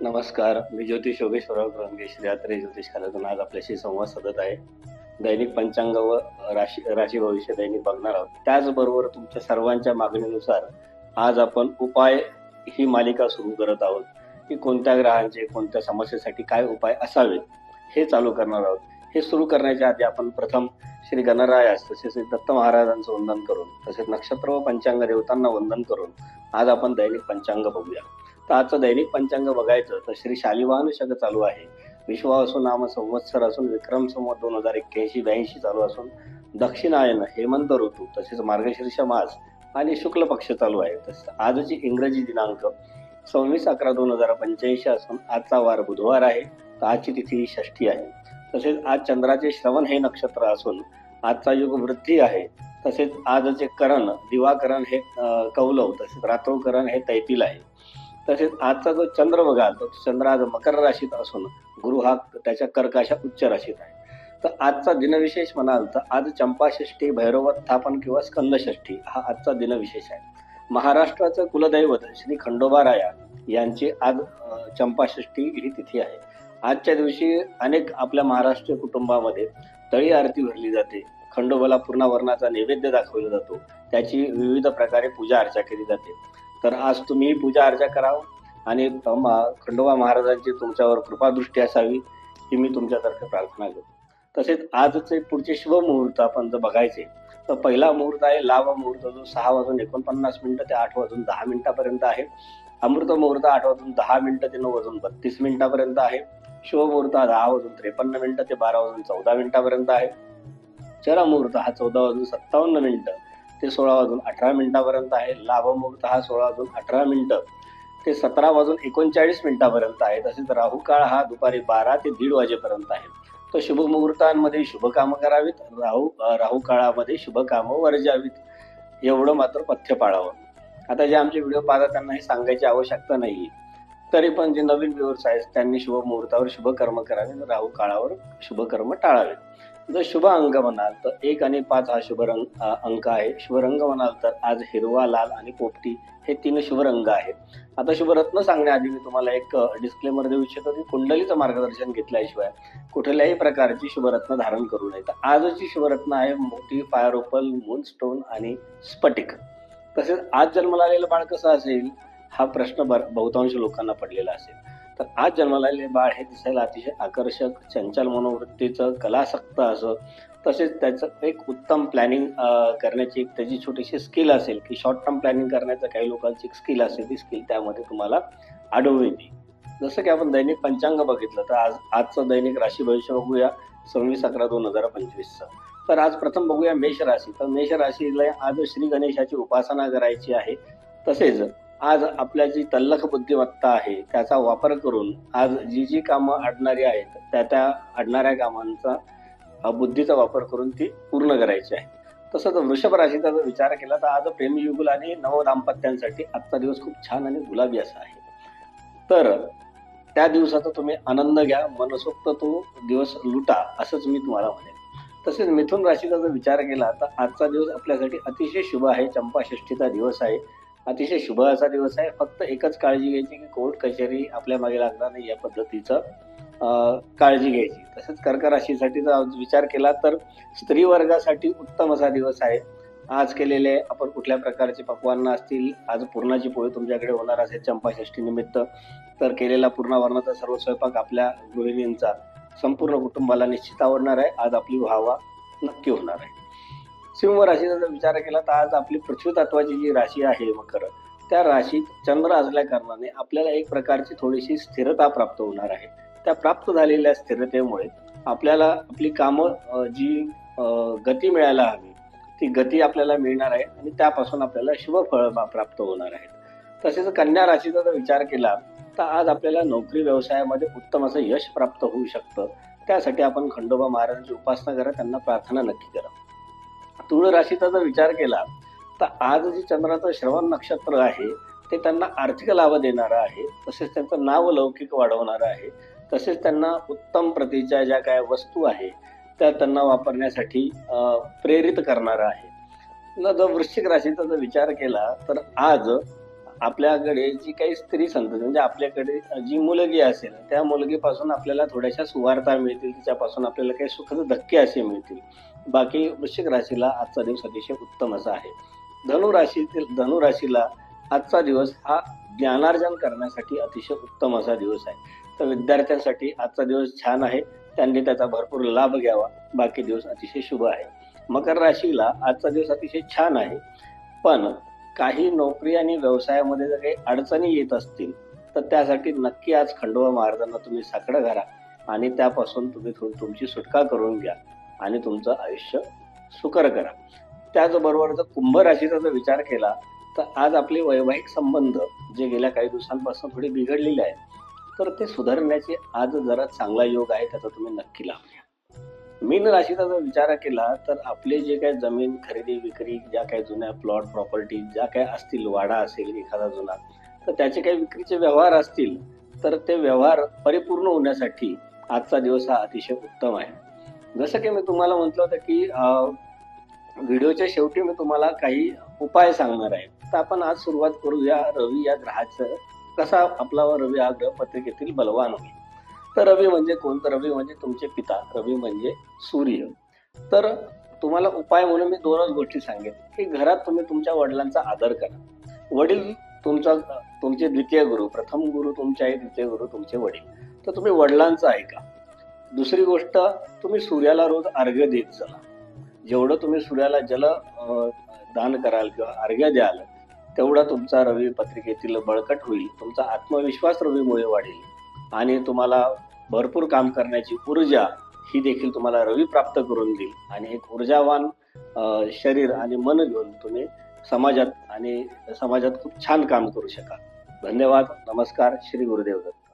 नमस्कार मी ज्योतिष योगेश्वरराव रंगे श्री यात्रे ज्योतिष आज आपल्याशी संवाद साधत आहे. दैनिक पंचांग व राशी राशी भविष्य दैनिक बघणार आहोत. त्याचबरोबर तुमच्या सर्वांच्या मागणीनुसार आज आपण उपाय ही मालिका सुरू करत आहोत. की कोणत्या ग्रहांचे कोणत्या समस्येसाठी काय उपाय असावेत हे चालू करणार आहोत. हे सुरू करण्याच्या आधी आपण प्रथम श्री गणरायास तसेच श्री दत्त महाराजांचं वंदन करून तसेच नक्षत्र व पंचांग देवतांना वंदन करून आज आपण दैनिक पंचांग बघूया. तर आजचं दैनिक पंचांग बघायचं तर श्री शालिवाहन शक चालू आहे. विश्वासू नाम संवत्सर असून विक्रम संवत दोन हजार एक्क्याऐंशी ब्याऐंशी चालू असून दक्षिणायन हेमंत ऋतू तसेच मार्गशीर्ष मास आणि शुक्ल पक्ष चालू आहे. तसेच आजची इंग्रजी दिनांक सव्वीस अकरा दोन हजार पंच्याऐंशी असून आजचा वार बुधवार आहे. तर आजची तिथी ही षष्ठी आहे. तसेच आज चंद्राचे श्रवण हे नक्षत्र असून आजचा युग वृद्धी आहे. तसेच आजचे करण दिवाकरण हे कौलव तसेच रात्रकरण हे तैतील आहे. तसेच आजचा जो चंद्र बघाल तर चंद्र आज मकर राशीत असून गुरु हा त्याच्या कर्काशा उच्च राशीत आहे. तर आजचा दिनविशेष म्हणाल तर आज चंपाषष्ठी भैरवत्थापन किंवा स्कंदषष्ठी हा आजचा दिनविशेष आहे. महाराष्ट्राचं कुलदैवत श्री खंडोबाराया यांची आज चंपाषष्ठी ही तिथी आहे. आजच्या दिवशी अनेक आपल्या महाराष्ट्रीय कुटुंबामध्ये तळी आरती भरली जाते. खंडोबाला पूर्णावरणाचा नैवेद्य दाखवला जातो. त्याची विविध प्रकारे पूजा अर्चा केली जाते. तर आज तुम्ही पूजा अर्चा करावं आणि खंडोबा महाराजांची तुमच्यावर कृपादृष्टी असावी ही मी तुमच्यातर्फे प्रार्थना करतो. तसेच आजचे पुढचे शिवमुहूर्त आपण जर बघायचे तर पहिला मुहूर्त आहे लाभ मुहूर्त जो सहा वाजून एकोणपन्नास मिनिटं ते आठ वाजून दहा मिनिटापर्यंत आहे. अमृत मुहूर्त आठ वाजून दहा मिनिटं ते नऊ वाजून बत्तीस मिनिटापर्यंत आहे. शिवमुहूर्त हा दहा वाजून त्रेपन्न मिनिटं ते बारा वाजून चौदा मिनिटापर्यंत आहे. चरा मुहूर्त हा चौदा वाजून सत्तावन्न मिनिटं ते सोळा वाजून अठरा मिनिटापर्यंत आहे. लाभमुहूर्त हा सोळा वाजून अठरा मिनिटं. ते सतरा वाजून एकोणचाळीस मिनिटापर्यंत आहे. तसेच राहू काळ हा दुपारी बारा ते दीड वाजेपर्यंत आहे. तर शुभ मुहूर्तांमध्ये शुभ कामं करावीत. राहू राहू काळामध्ये शुभ कामं वर्जावीत. एवढं मात्र पथ्य पाळावं. आता जे आमचे व्हिडिओ पाहतात त्यांना हे सांगायची आवश्यकता नाही. तरी पण जे नवीन व्ह्युअर्स आहेत त्यांनी शुभ मुहूर्तावर शुभ कर्म करावे राहू काळावर शुभ कर्म टाळावेत. जर शुभ अंक म्हणाल तर एक आणि पाच हा शुभ रंग अंक आहे. शुभ रंग म्हणाल तर आज हिरवा लाल आणि पोपटी हे तीन शुभ रंग आहेत. आता शुभरत्न सांगण्याआधी मी तुम्हाला एक डिस्क्लेमर देऊ इच्छितो की कुंडलीचं मार्गदर्शन घेतल्याशिवाय कुठल्याही प्रकारची शुभरत्न धारण करू नये. तर आजची शुभरत्न आहे मोठी फायरोपल मूनस्टोन आणि स्फटिक. तसेच आज जन्माला आलेलं बाळ कसं असेल? हा प्रश्न बर- बहुतांश लोकांना पडलेला असेल. तर आज जन्माला आलेले बाळ हे दिसायला अतिशय आकर्षक चंचल मनोवृत्तीचं कलासक्त असं. तसेच त्याचं एक उत्तम प्लॅनिंग करण्याची एक त्याची छोटीशी स्किल असेल की शॉर्ट टर्म प्लॅनिंग करण्याचं काही लोकांची एक स्किल असेल ती स्किल त्यामध्ये तुम्हाला आढळून येते. जसं की आपण दैनिक पंचांग बघितलं तर आज आजचं दैनिक राशी भविष्य बघूया सव्वीस अकरा दोन हजार पंचवीसचं. तर आज प्रथम बघूया मेष राशी. तर मेष राशीला आज श्री गणेशाची उपासना करायची आहे. तसेच आज आपल्या जी तल्लख बुद्धिमत्ता आहे त्याचा वापर करून आज जी जी कामं अडणारी आहेत त्या त्या अडणाऱ्या कामांचा बुद्धीचा वापर करून ती पूर्ण करायची आहे. तसंच वृषभ राशीचा जर विचार केला तर आज प्रेमयुगल आणि नवदाम्पत्यांसाठी आजचा दिवस खूप छान आणि गुलाबी असा आहे. तर त्या दिवसाचा तुम्ही आनंद घ्या मनसोक्त तो दिवस लुटा असंच मी तुम्हाला म्हणेन. तसेच मिथुन राशीचा जर विचार केला तर आजचा दिवस आपल्यासाठी अतिशय शुभ आहे चंपाषष्ठीचा दिवस आहे. अतिशय शुभ असा दिवस आहे. फक्त एकच काळजी घ्यायची की कोर्ट कचेरी आपल्या मागे लागणार नाही या पद्धतीचं काळजी घ्यायची. तसेच कर्क राशीसाठी जर आज विचार केला तर स्त्री वर्गासाठी उत्तम असा दिवस आहे. आज केलेले आपण कुठल्या प्रकारचे पक्वान्न असतील आज पूर्णाची पोळी तुमच्याकडे होणार असेल चंपाषष्ठी निमित्त तर केलेला पूर्णावरणाचा सर्व स्वयंपाक आपल्या गृहिणींचा संपूर्ण कुटुंबाला निश्चित आवडणार आहे. आज आपली व्हावा नक्की होणार आहे. सिंह राशीचा जर विचार केला तर आज आपली पृथ्वी तत्वाची जी राशी आहे मकर त्या राशीत चंद्र असल्या कारणाने आपल्याला एक प्रकारची थोडीशी स्थिरता प्राप्त होणार आहे. त्या प्राप्त झालेल्या स्थिरतेमुळे आपल्याला आपली कामं जी गती मिळायला हवी ती गती आपल्याला मिळणार आहे आणि त्यापासून आपल्याला शुभफळ प्राप्त होणार आहे. तसेच कन्या राशीचा जर विचार केला तर आज आपल्याला नोकरी व्यवसायामध्ये उत्तम असं यश प्राप्त होऊ शकतं. त्यासाठी आपण खंडोबा महाराजांची उपासना करा त्यांना प्रार्थना नक्की करा. तुळ राशीचा जर विचार केला तर आज जे चंद्राचं श्रवण नक्षत्र आहे ते त्यांना आर्थिक लाभ देणारं आहे तसेच त्यांचं नाव लौकिक वाढवणारं आहे तसेच त्यांना उत्तम प्रतीच्या ज्या काय वस्तू आहे त्या त्यांना वापरण्यासाठी प्रेरित करणारं आहे. न जर वृश्चिक राशीचा जर विचार केला तर आज आपल्याकडे जी काही स्त्री संतती म्हणजे आपल्याकडे जी मुलगी असेल त्या मुलगीपासून आपल्याला थोड्याशा सुवार्ता मिळतील तिच्यापासून आपल्याला काही सुखद धक्के असे मिळतील. बाकी वृश्चिक राशीला आजचा दिवस अतिशय उत्तम असा आहे. धनु राशीतील आजचा दिवस हा ज्ञानार्जन करण्यासाठी अतिशय उत्तम असा दिवस आहे. तर विद्यार्थ्यांसाठी आजचा दिवस छान आहे. त्यांनी त्याचा भरपूर लाभ घ्यावा. बाकी दिवस अतिशय शुभ आहे. मकर राशीला आजचा दिवस अतिशय छान आहे. पण काही नोकरी आणि व्यवसायामध्ये जर काही अडचणी येत असतील तर त्यासाठी नक्की आज खंडोबा महाराजांना तुम्ही साकडं घाला आणि त्यापासून तुम्ही तुमची सुटका करून घ्या आणि तुमचं आयुष्य सुकर करा. त्याचबरोबर जर कुंभ राशीचा जर विचार केला तर आज आपले वैवाहिक संबंध जे गेल्या काही दिवसांपासून थोडे बिघडलेले आहेत तर ते सुधारण्याचे आज जरा चांगला योग आहे त्याचा तुम्ही नक्की लाभ घ्या. मीन राशीचा जर विचार केला तर आपले जे काही जमीन खरेदी विक्री ज्या काही जुन्या प्लॉट प्रॉपर्टी ज्या काही असतील वाडा असेल एखादा जुना तर त्याचे काही विक्रीचे व्यवहार असतील तर ते व्यवहार परिपूर्ण होण्यासाठी आजचा दिवस हा अतिशय उत्तम आहे. जसं की मी तुम्हाला म्हटलं होतं की व्हिडिओच्या शेवटी मी तुम्हाला काही उपाय सांगणार आहे. तर आपण आज सुरुवात करूया रवी या ग्रहाचं. कसा आपला रवी हा ग्रह पत्रिकेतील बलवान होईल? तर रवी म्हणजे कोण? तर रवी म्हणजे तुमचे पिता रवी म्हणजे सूर्य. तर तुम्हाला उपाय म्हणून मी दोनच गोष्टी सांगेन. की घरात तुम्ही तुमच्या वडिलांचा आदर करा. वडील तुमचा तुमचे द्वितीय गुरु प्रथम गुरु तुमचे आहे द्वितीय गुरु तुमचे वडील. तर तुम्ही वडिलांचं ऐका. दुसरी गोष्ट तुम्ही सूर्याला रोज अर्घ्य देत चला. जेवढं तुम्ही सूर्याला जल दान कराल किंवा अर्घ्य द्याल तेवढा तुमचा रवी पत्रिकेतील बळकट होईल. तुमचा आत्मविश्वास रवीमुळे वाढेल. आणि तुम्हाला भरपूर काम करण्याची ऊर्जा ही देखील तुम्हाला रवी प्राप्त करून देईल. आणि एक ऊर्जावान शरीर आणि मन घेऊन तुम्ही समाजात आणि समाजात खूप छान काम करू शकाल. धन्यवाद नमस्कार श्री गुरुदेव दत्त.